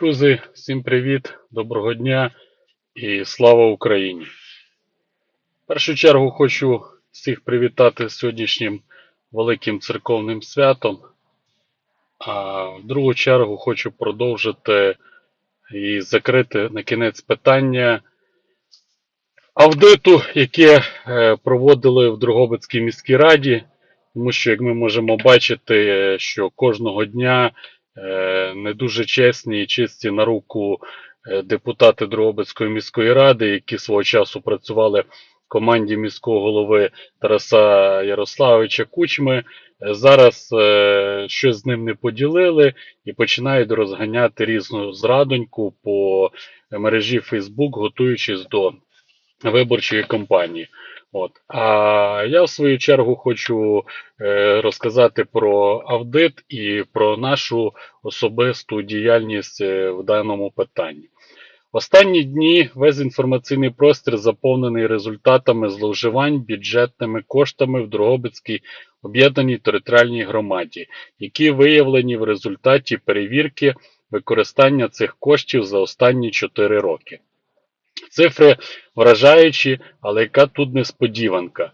Друзі, всім привіт, доброго дня і слава Україні! В першу чергу хочу всіх привітати з сьогоднішнім великим церковним святом. А в другу чергу хочу продовжити і закрити на кінець питання аудиту, яке е, проводили в Дрогобицькій міській раді. Тому що, як ми можемо бачити, е, що кожного дня не дуже чесні і чисті на руку е, депутати Дрогобицької міської ради, які свого часу працювали в команді міського голови Тараса Ярославовича Кучми, е, зараз е, щось з ним не поділили і починають розганяти різну зрадоньку по мережі Facebook, готуючись до виборчої кампанії. От. А я в свою чергу хочу е, розказати про аудит і про нашу особисту діяльність е, в даному питанні. Останні дні весь інформаційний простір заповнений результатами зловживань бюджетними коштами в Дрогобицькій об'єднаній територіальній громаді, які виявлені в результаті перевірки використання цих коштів за останні 4 роки. Цифри вражаючі, але яка тут несподіванка.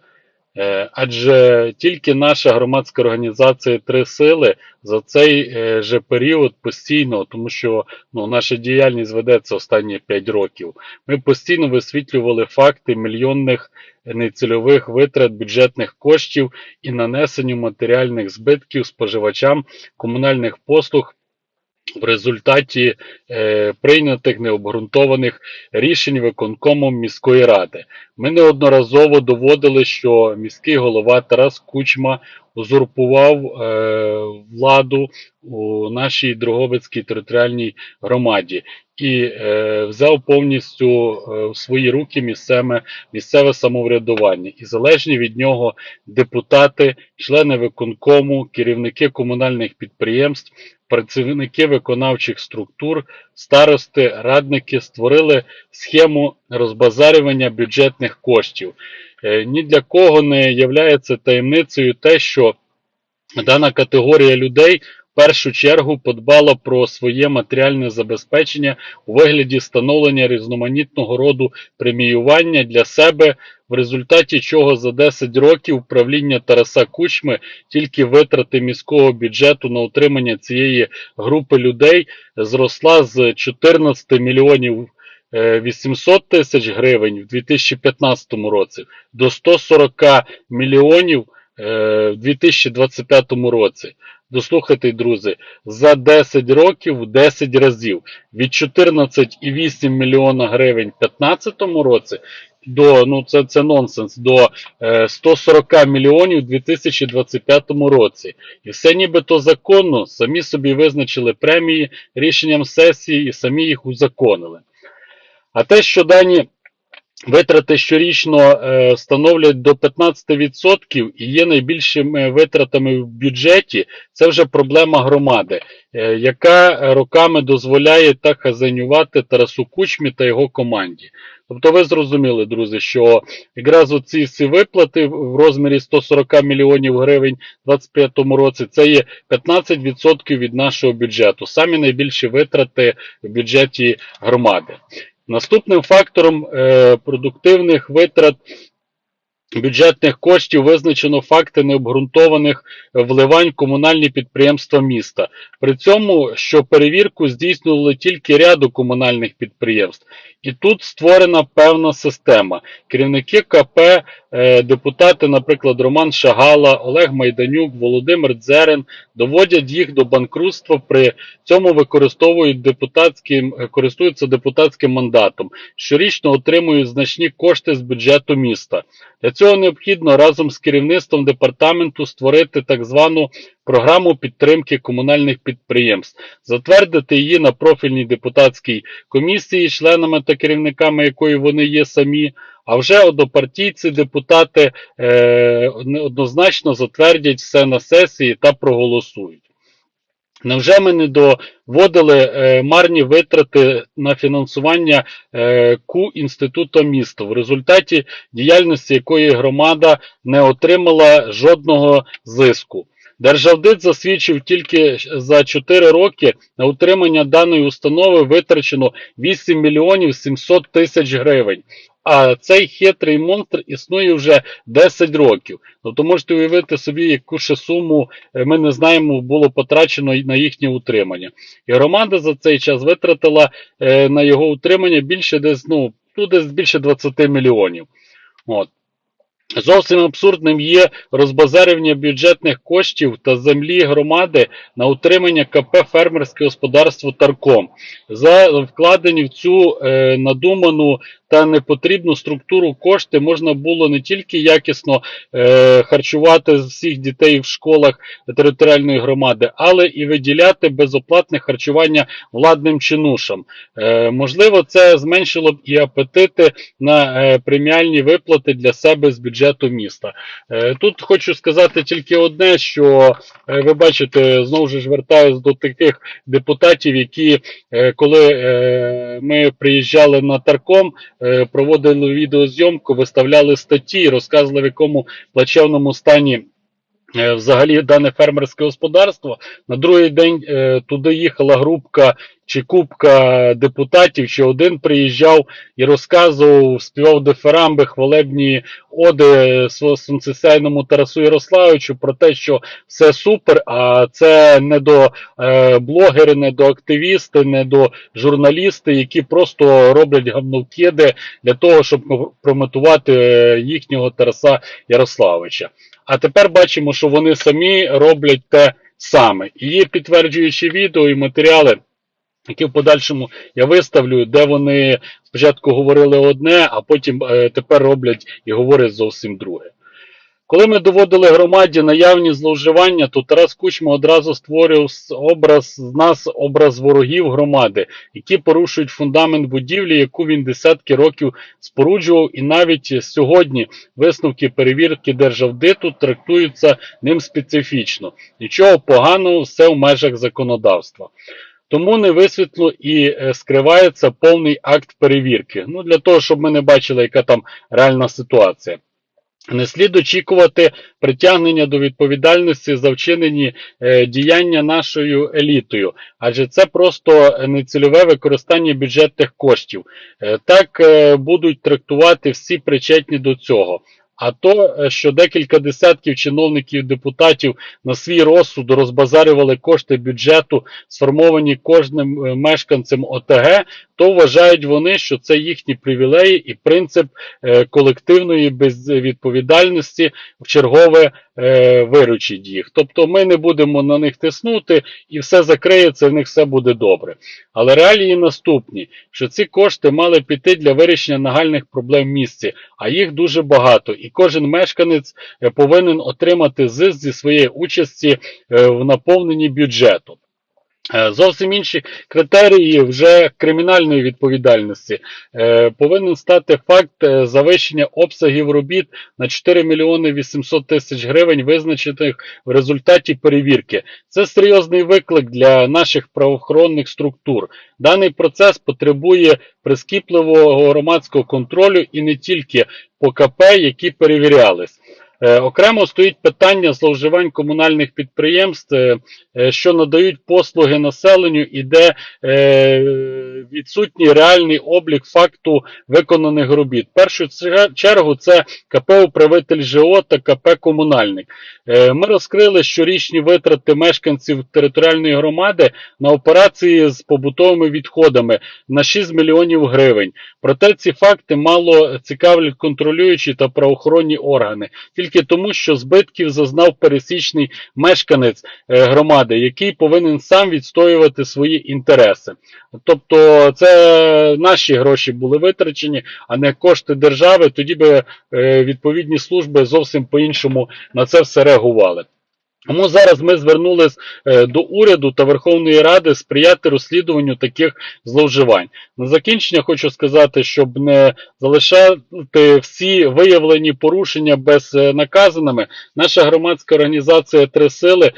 Е, Адже тільки наша громадська організація Три сили за цей е, же період постійно, тому що ну, наша діяльність ведеться останні 5 років, ми постійно висвітлювали факти мільйонних нецільових витрат бюджетних коштів і нанесенню матеріальних збитків споживачам комунальних послуг в результаті е, прийнятих необґрунтованих рішень виконкомом міської ради. Ми неодноразово доводили, що міський голова Тарас Кучма узурпував е, владу у нашій Дрогобицькій територіальній громаді і е, взяв повністю е, в свої руки місцеве, місцеве самоврядування і залежні від нього депутати, члени виконкому, керівники комунальних підприємств, працівники виконавчих структур, старости, радники створили схему розбазарювання бюджетних коштів. Е, Ні для кого не являється таємницею те, що дана категорія людей першу чергу подбала про своє матеріальне забезпечення у вигляді встановлення різноманітного роду преміювання для себе, в результаті чого за 10 років правління Тараса Кучми тільки витрати міського бюджету на утримання цієї групи людей зросла з 14 мільйонів е, 800 тисяч гривень в 2015 році до 140 мільйонів е, в 2025 році. Дослухайте, друзі, за 10 років в 10 разів від 14,8 мільйона гривень в 2015 році до ну це, це нонсенс до е, 140 мільйонів у 2025 році. І все нібито законно, самі собі визначили премії рішенням сесії і самі їх узаконили. А те, що дані витрати щорічно е, становлять до 15% і є найбільшими витратами в бюджеті, це вже проблема громади, е, яка роками дозволяє так хазяйнювати Тарасу Кучмі та його команді. Тобто ви зрозуміли, друзі, що якраз оці всі виплати в розмірі 140 мільйонів гривень у 2025 році це є 15% від нашого бюджету. Самі найбільші витрати в бюджеті громади. Наступним фактором е, продуктивних витрат бюджетних коштів визначено факти необґрунтованих вливань в комунальні підприємства міста. При цьому, що перевірку здійснювали тільки ряду комунальних підприємств. І тут створена певна система. Керівники КП, е, депутати, наприклад, Роман Шагала, Олег Майданюк, Володимир Дзерен, доводять їх до банкрутства, при цьому використовують депутатським, е, користуються депутатським мандатом, щорічно отримують значні кошти з бюджету міста. Для цього необхідно разом з керівництвом департаменту створити так звану програму підтримки комунальних підприємств, затвердити її на профільній депутатській комісії, членами та керівниками якої вони є самі. А вже однопартійці депутати е, однозначно затвердять все на сесії та проголосують. Невже ми не доводили е, марні витрати на фінансування е, КУ інституту міста, в результаті діяльності якої громада не отримала жодного зиску? Державдит засвідчив тільки за 4 роки на утримання даної установи витрачено 8 мільйонів 700 тисяч гривень. А цей хитрий монстр існує вже 10 років. Тобто можете уявити собі, яку ще суму е, ми не знаємо було потрачено на їхнє утримання. І громада за цей час витратила е, на його утримання більше десь, ну, ну, десь більше 20 мільйонів. От. Зовсім абсурдним є розбазарювання бюджетних коштів та землі громади на утримання КП фермерське господарство Тарком. За вкладені в цю е, надуману та непотрібну структуру кошти можна було не тільки якісно е, харчувати всіх дітей в школах територіальної громади, але і виділяти безоплатне харчування владним чинушам. Е, можливо, це зменшило б і апетити на е, преміальні виплати для себе з бюджету міста. Е, Тут хочу сказати тільки одне, що е, ви бачите, знову ж вертаюсь до таких депутатів, які е, коли е, ми приїжджали на Тарком, проводили відеозйомку, виставляли статті, розказували в якому плачевному стані. е, Взагалі дане фермерське господарство на другий день е, туди їхала групка чи купка депутатів, чи один приїжджав і розказував, співав дифирамби, хвалебні оди сонцесяйному Тарасу Ярославовичу про те, що все супер, а це не до е, блогери, не до активісти, не до журналісти, які просто роблять гавновкиди для того, щоб промотувати е, їхнього Тараса Ярославовича. А тепер бачимо, що вони самі роблять те саме. І є підтверджуючі відео і матеріали, які в подальшому я виставлю, де вони спочатку говорили одне, а потім е, тепер роблять і говорять зовсім друге. Коли ми доводили громаді наявні зловживання, то Тарас Кучма одразу створював образ з нас, образ ворогів громади, які порушують фундамент будівлі, яку він десятки років споруджував, і навіть сьогодні висновки перевірки державдиту трактуються ним специфічно. Нічого поганого, все в межах законодавства. Тому не висвітло і е, скривається повний акт перевірки. Ну, для того, щоб ми не бачили, яка там реальна ситуація. Не слід очікувати притягнення до відповідальності за вчинені е, діяння нашою елітою, адже це просто нецільове використання бюджетних коштів. Е, так будуть трактувати всі причетні до цього. А то, е, що декілька десятків чиновників і депутатів на свій розсуд розбазарювали кошти бюджету, сформовані кожним е, мешканцем ОТГ, то вважають вони, що це їхні привілеї і принцип е, колективної безвідповідальності в чергове е, виручить їх. Тобто ми не будемо на них тиснути і все закриється, в них все буде добре. Але реалії наступні, що ці кошти мали піти для вирішення нагальних проблем в місті, а їх дуже багато, і кожен мешканець е, повинен отримати зиск зі своєї участі в наповненні бюджету. Е, Зовсім інші критерії вже кримінальної відповідальності. Е, Повинен стати факт е, завищення обсягів робіт на 4 мільйони 800 тисяч гривень, визначених в результаті перевірки. Це серйозний виклик для наших правоохоронних структур. Даний процес потребує прискіпливого громадського контролю і не тільки по КП, які перевірялись. Е, Окремо стоїть питання зловживань комунальних підприємств, е, е, що надають послуги населенню і де відсутній реальний облік факту виконаних робіт. В першу чергу це КП управитель ЖО та КП комунальник. Ми розкрили щорічні витрати мешканців територіальної громади на операції з побутовими відходами на 6 мільйонів гривень. Проте ці факти мало цікавлять контролюючі та правоохоронні органи, тільки тому, що збитків зазнав пересічний мешканець е, громади, який повинен сам відстоювати свої інтереси. Тобто це наші гроші були витрачені, а не кошти держави. Тоді би е, відповідні служби зовсім по-іншому на це все реагували. Тому зараз ми звернулись е, до уряду та Верховної Ради сприяти розслідуванню таких зловживань. На закінчення хочу сказати, щоб не залишати всі виявлені порушення безнаказаними, наша громадська організація Три сили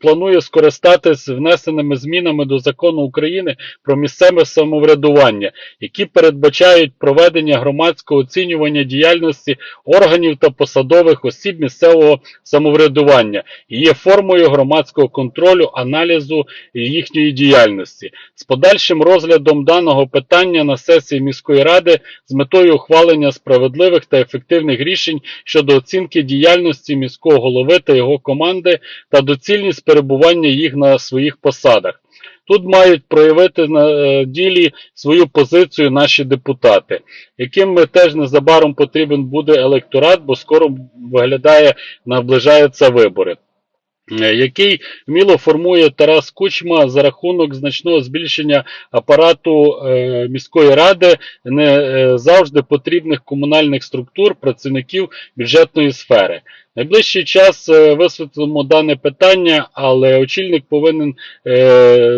планує скористатись внесеними змінами до закону України про місцеве самоврядування, які передбачають проведення громадського оцінювання діяльності органів та посадових осіб місцевого самоврядування є формою громадського контролю, аналізу їхньої діяльності з подальшим розглядом даного питання на сесії міської ради з метою ухвалення справедливих та ефективних рішень щодо оцінки діяльності міського голови та його команди та доцільність перебування їх на своїх посадах. Тут мають проявити на е, ділі свою позицію наші депутати, яким ми теж незабаром потрібен буде електорат, бо скоро виглядає, наближаються вибори. Е, Який вміло формує Тарас Кучма за рахунок значного збільшення апарату е, міської ради не е, завжди потрібних комунальних структур, працівників бюджетної сфери. Найближчий час висвітлимо дане питання, але очільник повинен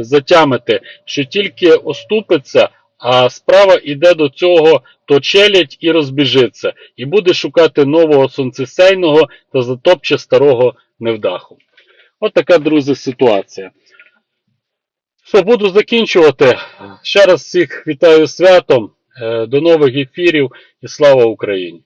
затямити, що тільки оступиться, а справа йде до цього, то челядь і розбіжиться, і буде шукати нового сонцесейного та затопче старого невдаху. От така, друзі, ситуація. Що, буду закінчувати. Ще раз всіх вітаю святом. Е, До нових ефірів і слава Україні!